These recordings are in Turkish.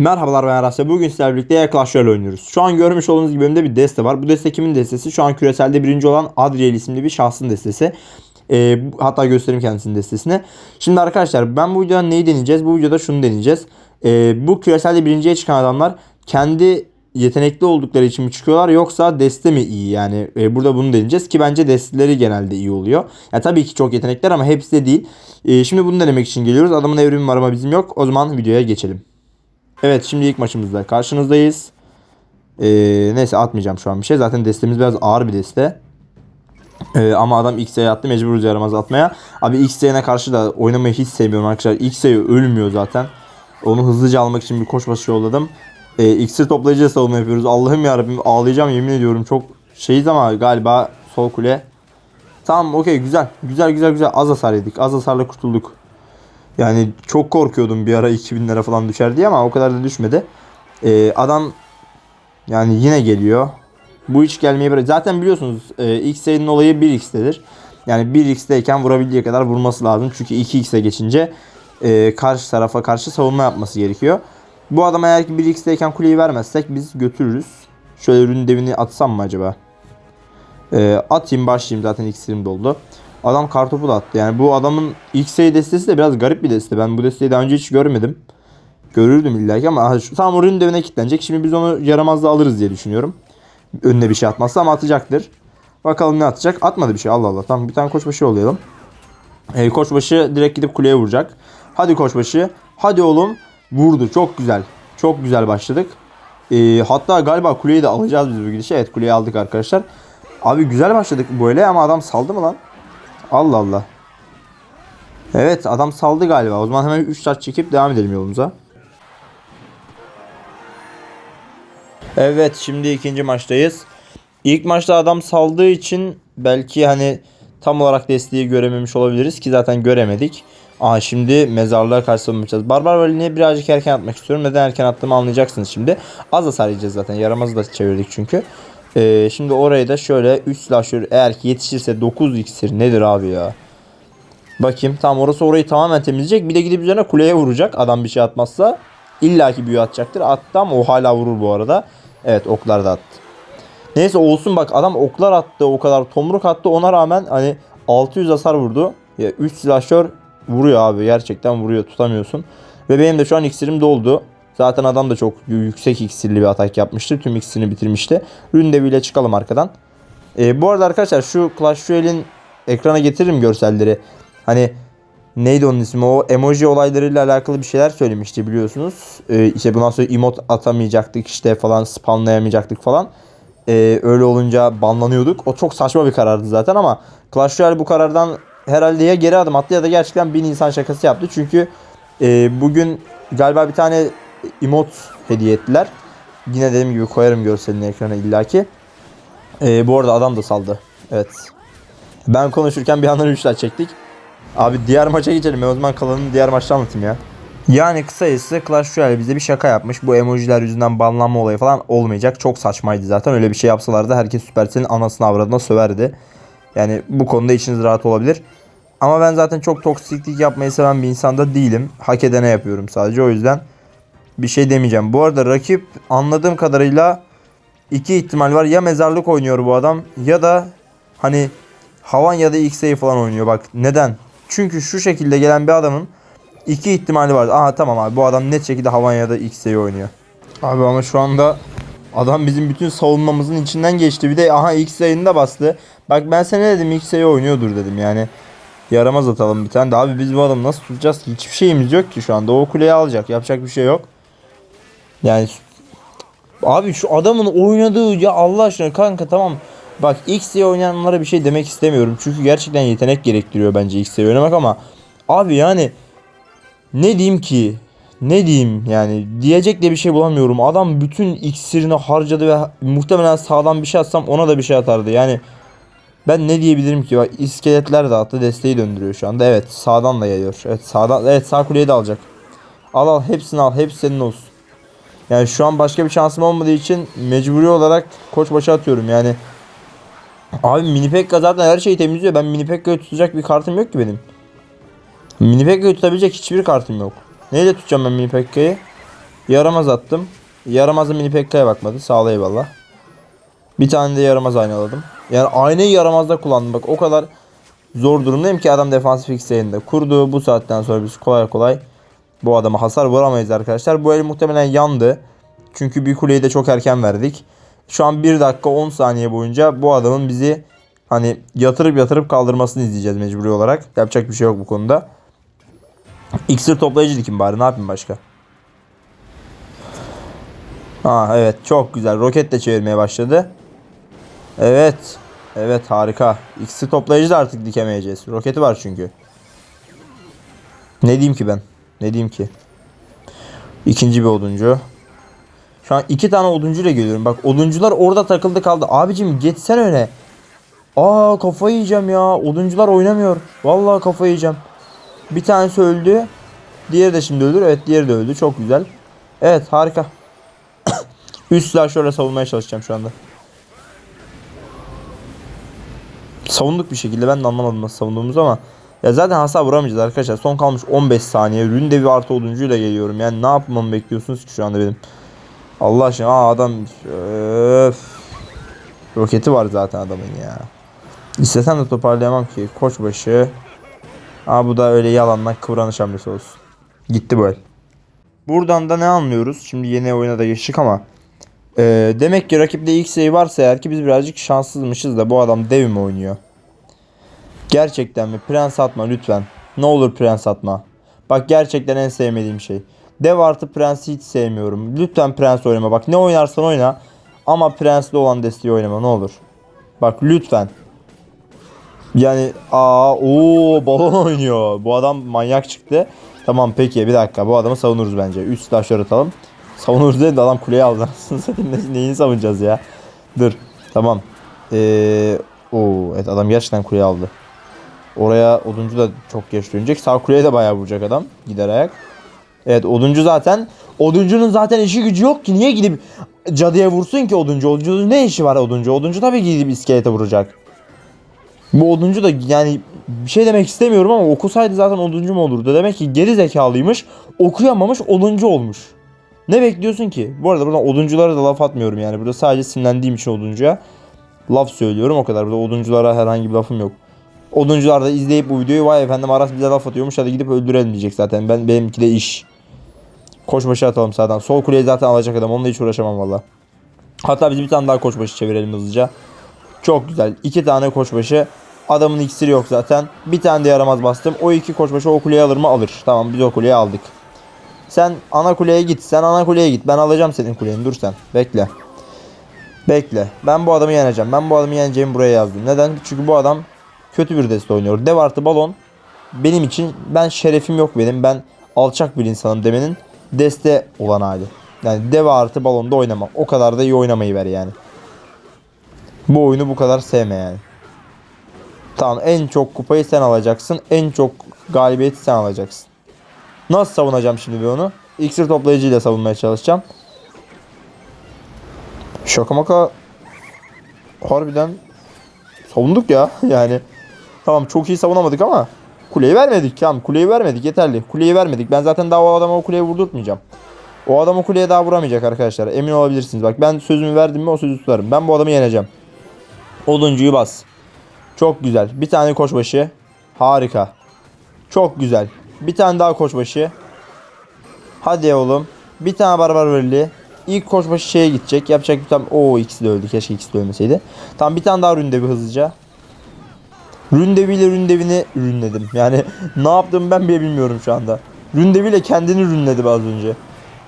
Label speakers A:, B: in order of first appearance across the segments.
A: Merhabalar ben Arasya. Bugün sizlerle birlikte Air Clash Royale oynuyoruz. Şu an görmüş olduğunuz gibi önümde bir deste var. Bu deste kimin destesi? Şu an küreselde birinci olan Adriel isimli bir şahsın destesi. Bu- hatta göstereyim kendisinin destesini. Şimdi arkadaşlar ben bu videoda neyi deneyeceğiz? Bu videoda şunu deneyeceğiz. Ee, bu küreselde birinciye çıkan adamlar kendi yetenekli oldukları için mi çıkıyorlar yoksa deste mi iyi? Yani e, burada bunu deneyeceğiz ki bence desteleri genelde iyi oluyor. Ya tabii ki çok yetenekler ama hepsi de değil. Ee, şimdi bunu denemek için geliyoruz. Adamın evrimi var ama bizim yok. O zaman videoya geçelim. Evet şimdi ilk maçımızda karşınızdayız. Ee, neyse atmayacağım şu an bir şey. Zaten destemiz biraz ağır bir deste. Ee, ama adam X'e attı mecburuz yaramaz atmaya. Abi X'e karşı da oynamayı hiç sevmiyorum arkadaşlar. X'e ölmüyor zaten. Onu hızlıca almak için bir koşbaşı yolladım. Ee, X'i toplayıcı savunma yapıyoruz. Allah'ım yarabbim ağlayacağım yemin ediyorum. Çok şeyiz ama galiba sol kule. Tamam okey güzel. Güzel güzel güzel. Az hasar yedik. Az hasarla kurtulduk. Yani çok korkuyordum bir ara 2000 lira falan düşer diye ama o kadar da düşmedi. Ee, adam yani yine geliyor. Bu hiç gelmeye bırak. Zaten biliyorsunuz e, X'in olayı 1x'tedir. Yani 1x'teyken vurabildiği kadar vurması lazım. Çünkü 2x'e geçince e, karşı tarafa karşı savunma yapması gerekiyor. Bu adam eğer ki 1x'teyken kuleyi vermezsek biz götürürüz. Şöyle ürün devini atsam mı acaba? E, atayım başlayayım zaten iksirim doldu. Adam kartopu da attı. Yani bu adamın ilk sayı destesi de biraz garip bir deste. Ben bu desteği daha önce hiç görmedim. Görürdüm illa ki ama tam ürün devine kilitlenecek. Şimdi biz onu yaramazda alırız diye düşünüyorum. Önüne bir şey atmazsa ama atacaktır. Bakalım ne atacak. Atmadı bir şey Allah Allah. Tamam bir tane koçbaşı yollayalım. Ee, koçbaşı direkt gidip kuleye vuracak. Hadi koçbaşı. Hadi oğlum. Vurdu. Çok güzel. Çok güzel başladık. Ee, hatta galiba kuleyi de alacağız biz bu gidişe. Evet kuleyi aldık arkadaşlar. Abi güzel başladık böyle ama adam saldı mı lan? Allah Allah. Evet adam saldı galiba. O zaman hemen 3 taç çekip devam edelim yolumuza. Evet şimdi ikinci maçtayız. İlk maçta adam saldığı için belki hani tam olarak desteği görememiş olabiliriz ki zaten göremedik. Aa şimdi mezarlığa karşı savunmayacağız. Barbar Vali'ne birazcık erken atmak istiyorum. Neden erken attığımı anlayacaksınız şimdi. Az hasar yiyeceğiz zaten. Yaramazı da çevirdik çünkü. Ee, şimdi orayı da şöyle 3 slasher eğer ki yetişirse 9 iksir nedir abi ya? Bakayım tam orası orayı tamamen temizleyecek. Bir de gidip üzerine kuleye vuracak adam bir şey atmazsa. İlla ki büyü atacaktır. Attı ama o hala vurur bu arada. Evet oklar da attı. Neyse olsun bak adam oklar attı o kadar tomruk attı ona rağmen hani 600 hasar vurdu. Ya 3 silahşör vuruyor abi gerçekten vuruyor tutamıyorsun. Ve benim de şu an iksirim doldu. Zaten adam da çok yüksek iksirli bir atak yapmıştı. Tüm iksirini bitirmişti. Ründeviyle çıkalım arkadan. Ee, bu arada arkadaşlar şu Clash Royale'in ekrana getiririm görselleri. Hani neydi onun ismi o emoji olaylarıyla alakalı bir şeyler söylemişti biliyorsunuz. Ee, işte bundan sonra emot atamayacaktık işte falan spamlayamayacaktık falan. Ee, öyle olunca banlanıyorduk. O çok saçma bir karardı zaten ama Clash Royale bu karardan herhalde ya geri adım attı ya da gerçekten bin insan şakası yaptı. Çünkü e, bugün galiba bir tane emot hediye ettiler. Yine dediğim gibi koyarım görselini ekrana illaki. Ee, bu arada adam da saldı. Evet. Ben konuşurken bir yandan üçler çektik. Abi diğer maça geçelim. Ben o zaman kalanını diğer maçta anlatayım ya. Yani kısacası Clash Royale bize bir şaka yapmış. Bu emojiler yüzünden banlanma olayı falan olmayacak. Çok saçmaydı zaten. Öyle bir şey yapsalardı herkes Supercell'in anasını avradına söverdi. Yani bu konuda içiniz rahat olabilir. Ama ben zaten çok toksiklik yapmayı seven bir insanda değilim. Hak edene yapıyorum sadece. O yüzden bir şey demeyeceğim. Bu arada rakip anladığım kadarıyla iki ihtimal var. Ya mezarlık oynuyor bu adam ya da hani Havan ya da X'e falan oynuyor. Bak neden? Çünkü şu şekilde gelen bir adamın iki ihtimali var. Aha tamam abi bu adam net şekilde Havan ya da X'e oynuyor. Abi ama şu anda adam bizim bütün savunmamızın içinden geçti. Bir de aha X yayında bastı. Bak ben sana dedim X'e oynuyordur dedim yani. Yaramaz atalım bir tane de. Abi biz bu adamı nasıl tutacağız ki? Hiçbir şeyimiz yok ki şu anda. O kuleyi alacak. Yapacak bir şey yok. Yani Abi şu adamın oynadığı ya Allah aşkına kanka tamam. Bak X diye oynayanlara bir şey demek istemiyorum. Çünkü gerçekten yetenek gerektiriyor bence X diye oynamak ama abi yani ne diyeyim ki? Ne diyeyim yani diyecek de bir şey bulamıyorum. Adam bütün iksirini harcadı ve muhtemelen sağdan bir şey atsam ona da bir şey atardı. Yani ben ne diyebilirim ki? Bak iskeletler de attı desteği döndürüyor şu anda. Evet sağdan da geliyor. Evet sağdan evet sağ kuleyi de alacak. Al al hepsini al hepsi senin olsun. Yani şu an başka bir şansım olmadığı için mecburi olarak koç başı atıyorum yani. Abi mini pekka zaten her şeyi temizliyor. Ben mini pekka'yı tutacak bir kartım yok ki benim. Mini pekka'yı tutabilecek hiçbir kartım yok. Neyle tutacağım ben mini pekka'yı? Yaramaz attım. Yaramazın mini pekkaya bakmadı. Sağ ol eyvallah. Bir tane de yaramaz aynaladım. Yani aynayı yaramazda kullandım. Bak o kadar zor durumdayım ki adam defansif X kurdu. Bu saatten sonra biz kolay kolay bu adama hasar vuramayız arkadaşlar. Bu el muhtemelen yandı. Çünkü bir kuleyi de çok erken verdik. Şu an 1 dakika 10 saniye boyunca bu adamın bizi hani yatırıp yatırıp kaldırmasını izleyeceğiz mecburi olarak. Yapacak bir şey yok bu konuda. İksir toplayıcı dikim bari ne yapayım başka. Ha evet çok güzel. Roket de çevirmeye başladı. Evet. Evet harika. İksir toplayıcı da artık dikemeyeceğiz. Roketi var çünkü. Ne diyeyim ki ben? Ne diyeyim ki? İkinci bir oduncu. Şu an iki tane oduncuyla geliyorum. Bak oduncular orada takıldı kaldı. Abicim geçsen öne. Aa kafayı yiyeceğim ya. Oduncular oynamıyor. Vallahi kafayı yiyeceğim. Bir tanesi öldü. Diğeri de şimdi öldür. Evet diğeri de öldü. Çok güzel. Evet harika. Üst şöyle savunmaya çalışacağım şu anda. Savunduk bir şekilde. Ben de anlamadım nasıl savunduğumuzu ama. Ya zaten hasar vuramayacağız arkadaşlar. Son kalmış 15 saniye. Ründe bir artı oduncuyla geliyorum. Yani ne yapmamı bekliyorsunuz ki şu anda benim? Allah aşkına aa adam öf. Roketi var zaten adamın ya. İstesem de toparlayamam ki. Koçbaşı. Aa bu da öyle yalandan kıvranış hamlesi olsun. Gitti bu el. Buradan da ne anlıyoruz? Şimdi yeni oyuna da geçtik ama. Ee, demek ki rakipte ilk sayı varsa eğer ki biz birazcık şanssızmışız da bu adam dev mi oynuyor? Gerçekten mi? Prens atma lütfen. Ne olur prens atma. Bak gerçekten en sevmediğim şey. Dev artı prensi hiç sevmiyorum. Lütfen prens oynama. Bak ne oynarsan oyna. Ama prensli olan desteği oynama ne olur. Bak lütfen. Yani aa o balon oynuyor. Bu adam manyak çıktı. Tamam peki bir dakika bu adamı savunuruz bence. 3 silahşör atalım. Savunuruz dedi de adam kuleye aldı. Ne- Neyini savunacağız ya? Dur. Tamam. Ee, oo, evet adam gerçekten kuleye aldı. Oraya oduncu da çok geç dönecek. Sağ kuleye de bayağı vuracak adam. Gider ayak. Evet oduncu zaten. Oduncunun zaten işi gücü yok ki. Niye gidip cadıya vursun ki oduncu? Oduncunun ne işi var oduncu? Oduncu tabii gidip iskelete vuracak. Bu oduncu da yani bir şey demek istemiyorum ama okusaydı zaten oduncu mu olurdu? Demek ki geri zekalıymış. Okuyamamış oduncu olmuş. Ne bekliyorsun ki? Bu arada buradan odunculara da laf atmıyorum yani. Burada sadece sinirlendiğim için oduncuya laf söylüyorum o kadar. Burada odunculara herhangi bir lafım yok. Oduncular da izleyip bu videoyu vay efendim Aras bize laf atıyormuş hadi gidip öldürelim diyecek zaten. Ben benimki de iş. Koçbaşı atalım sağdan. Sol kuleyi zaten alacak adam. Onunla hiç uğraşamam valla. Hatta biz bir tane daha koçbaşı çevirelim hızlıca. Çok güzel. İki tane koçbaşı. Adamın iksiri yok zaten. Bir tane de yaramaz bastım. O iki koçbaşı o kuleye alır mı? Alır. Tamam biz o kuleye aldık. Sen ana kuleye git. Sen ana kuleye git. Ben alacağım senin kuleni. Dur sen. Bekle. Bekle. Ben bu adamı yeneceğim. Ben bu adamı yeneceğimi buraya yazdım. Neden? Çünkü bu adam kötü bir deste oynuyor. Dev artı balon benim için ben şerefim yok benim. Ben alçak bir insanım demenin deste olan hali. Yani dev artı balonda oynama. O kadar da iyi oynamayı ver yani. Bu oyunu bu kadar sevme yani. Tamam en çok kupayı sen alacaksın. En çok galibiyeti sen alacaksın. Nasıl savunacağım şimdi ben onu? İksir toplayıcıyla savunmaya çalışacağım. Şaka maka harbiden savunduk ya yani. Tamam çok iyi savunamadık ama kuleyi vermedik tamam kuleyi vermedik yeterli. Kuleyi vermedik. Ben zaten daha o adama o kuleyi vurdurtmayacağım. O adam o kuleye daha vuramayacak arkadaşlar. Emin olabilirsiniz. Bak ben sözümü verdim mi o sözü tutarım. Ben bu adamı yeneceğim. Oduncuyu bas. Çok güzel. Bir tane koçbaşı. Harika. Çok güzel. Bir tane daha koçbaşı. Hadi oğlum. Bir tane barbar verili. İlk koçbaşı şeye gidecek. Yapacak bir tane. Oo ikisi de öldü. Keşke ikisi de ölmeseydi. Tamam bir tane daha ründevi hızlıca. Ründeviyle ründevini rünledim. Yani ne yaptığımı ben bile bilmiyorum şu anda. Ründeviyle kendini rünledim az önce.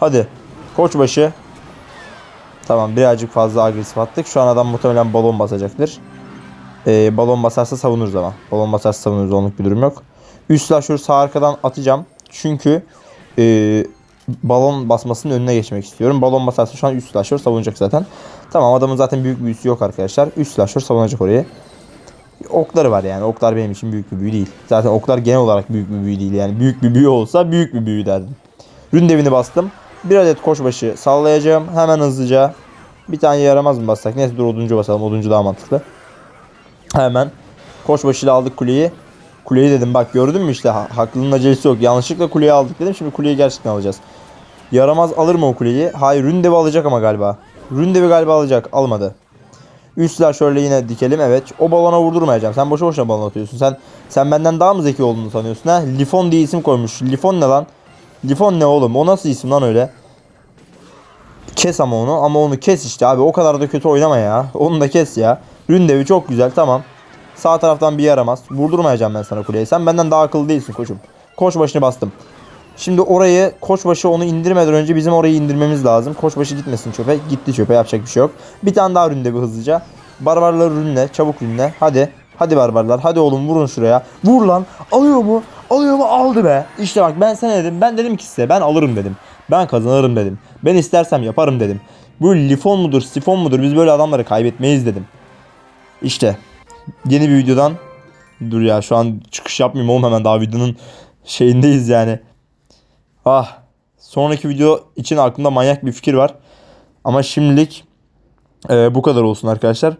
A: Hadi. Koçbaşı. Tamam birazcık fazla agresif attık. Şu an adam muhtemelen balon basacaktır. Ee, balon basarsa savunuruz ama. Balon basarsa savunuruz. Onluk bir durum yok. Üst slasher sağ arkadan atacağım. Çünkü ee, balon basmasının önüne geçmek istiyorum. Balon basarsa şu an üst slasher savunacak zaten. Tamam adamın zaten büyük büyüsü yok arkadaşlar. Üst slasher savunacak orayı. Okları var yani. Oklar benim için büyük bir büyü değil. Zaten oklar genel olarak büyük bir büyü değil. Yani büyük bir büyü olsa büyük bir büyü derdim. Ründevini bastım. Bir adet koçbaşı sallayacağım. Hemen hızlıca. Bir tane yaramaz mı bassak? Neyse dur oduncu basalım. Oduncu daha mantıklı. Hemen koçbaşıyla aldık kuleyi. Kuleyi dedim bak gördün mü işte ha- haklının acelesi yok. Yanlışlıkla kuleyi aldık dedim. Şimdi kuleyi gerçekten alacağız. Yaramaz alır mı o kuleyi? Hayır Ründevi alacak ama galiba. Ründevi galiba alacak. Almadı. Üstler şöyle yine dikelim evet. O balona vurdurmayacağım. Sen boşu boşuna balon atıyorsun. Sen sen benden daha mı zeki olduğunu sanıyorsun ha? Lifon diye isim koymuş. Lifon ne lan? Lifon ne oğlum? O nasıl isim lan öyle? Kes ama onu ama onu kes işte abi. O kadar da kötü oynama ya. Onu da kes ya. Ründevi çok güzel tamam. Sağ taraftan bir yaramaz. Vurdurmayacağım ben sana kuleye. Sen benden daha akıllı değilsin koçum. Koç başını bastım. Şimdi orayı koçbaşı onu indirmeden önce bizim orayı indirmemiz lazım. Koçbaşı gitmesin çöpe. Gitti çöpe yapacak bir şey yok. Bir tane daha ründe bir hızlıca. Barbarları rünle. Çabuk rünle. Hadi. Hadi barbarlar. Hadi oğlum vurun şuraya. Vur lan. Alıyor mu? Alıyor mu? Aldı be. İşte bak ben sana dedim. Ben dedim ki size ben alırım dedim. Ben kazanırım dedim. Ben istersem yaparım dedim. Bu lifon mudur, sifon mudur? Biz böyle adamları kaybetmeyiz dedim. İşte yeni bir videodan dur ya şu an çıkış yapmayayım oğlum hemen daha videonun şeyindeyiz yani. Ah sonraki video için aklımda manyak bir fikir var. Ama şimdilik e, bu kadar olsun arkadaşlar.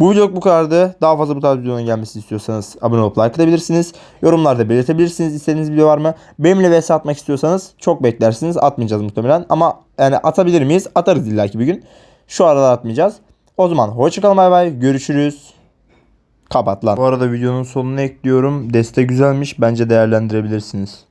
A: Bu videoluk bu kadardı. Daha fazla bu tarz videonun gelmesini istiyorsanız abone olup like edebilirsiniz. Yorumlarda belirtebilirsiniz istediğiniz video var mı? Benimle vs atmak istiyorsanız çok beklersiniz. Atmayacağız muhtemelen. Ama yani atabilir miyiz? Atarız illaki bir gün. Şu aralar atmayacağız. O zaman hoşçakalın bay bay. Görüşürüz. Kapat lan. Bu arada videonun sonuna ekliyorum. Deste güzelmiş. Bence değerlendirebilirsiniz.